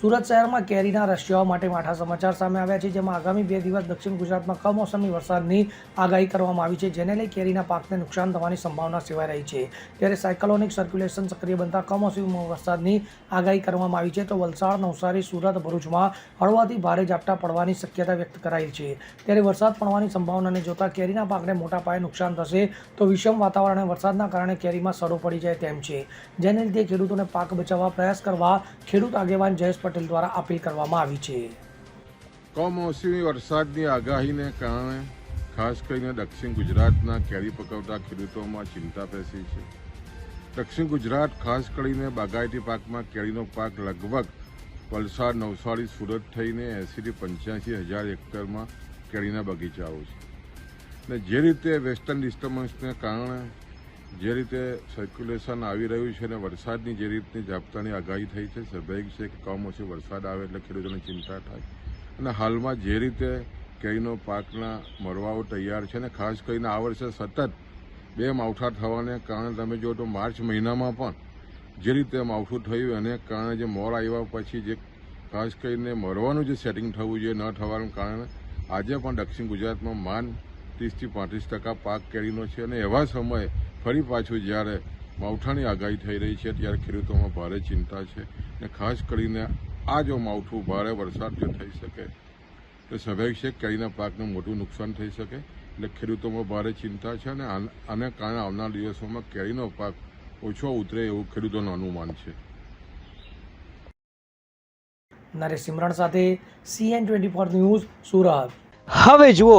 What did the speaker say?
સુરત શહેરમાં કેરીના રશિયાઓ માટે માઠા સમાચાર સામે આવ્યા છે, જેમાં આગામી બે દિવસ દક્ષિણ ગુજરાતમાં કમોસમી વરસાદની આગાહી કરવામાં આવી છે, જેને લઈ કેરીના પાકને નુકસાન થવાની સંભાવના સેવાઈ રહી છે. ત્યારે સાયકલોનિક સર્ક્યુલેશન સક્રિય બનતા કમોસમી વરસાદની આગાહી કરવામાં આવી છે, તો વલસાડ, નવસારી, સુરત, ભરૂચમાં હળવાથી ભારે ઝાપટા પડવાની શક્યતા વ્યક્ત કરાઈ છે. ત્યારે વરસાદ પડવાની સંભાવનાને જોતા કેરીના પાકને મોટા પાયે નુકસાન થશે, તો વિષમ વાતાવરણ અને વરસાદના કારણે કેરીમાં સડો પડી જાય તેમ છે. જેને લીધે ખેડૂતોને પાક બચાવવા પ્રયાસ કરવા ખેડૂત આગેવાન જયેશ પટેલ દ્વારા અપીલ કરવામાં આવી છે. કમોસમી વરસાદની આગાહીને કારણે ખાસ કરીને દક્ષિણ ગુજરાતના કેરી પકવતા ખેડૂતોમાં ચિંતા પેસી છે. દક્ષિણ ગુજરાત ખાસ કરીને બાગાયતી પાકમાં કેરીનો પાક લગભગ વલસાડ, નવસારી, સુરત થઈને એંસીથી પંચ્યાસી હજાર હેક્ટરમાં કેરીના બગીચાઓ છે. ને જે રીતે વેસ્ટર્ન ડિસ્ટર્બન્સને કારણે જે રીતે સર્ક્યુલેશન આવી રહ્યું છે અને વરસાદની જે રીતની ઝાપટાની આગાહી થઈ છે સ્વાભાવિક છે કે કમોસમી વરસાદ આવે એટલે ખેડૂતોને ચિંતા થાય. અને હાલમાં જે રીતે કેરીનો પાકના મરવાઓ તૈયાર છે અને ખાસ કરીને આ વર્ષે સતત બે માવઠા થવાને કારણે તમે જો તો માર્ચ મહિનામાં પણ જે રીતે માવઠું થયું એને કારણે જે મોર આવ્યા પછી જે ખાસ કરીને મરવાનું જે સેટિંગ થવું જોઈએ ન થવાનું કારણે આજે પણ દક્ષિણ ગુજરાતમાં માન ત્રીસથી પાંત્રીસ ટકા પાક કેરીનો છે અને એવા સમયે ફરી પાછું જ્યારે માવઠાની આગાહી થઈ રહી છે ત્યારે ખેડૂતોમાં ભારે ચિંતા છે અને ખાસ કરીને આ જો માવઠું ભારે વરસાદ જો થઈ શકે તો સ્વાભાવિક છે કેરીના પાકને મોટું નુકસાન થઈ શકે એટલે ખેડૂતોમાં ભારે ચિંતા છે અને આન- આને કારણે આવનાર દિવસોમાં કેરીનો પાક ઓછો ઉતરે એવું ખેડૂતોનું અનુમાન છે. નરેશ સિમરણ સાથે CN twenty four news Surat. હવે જુઓ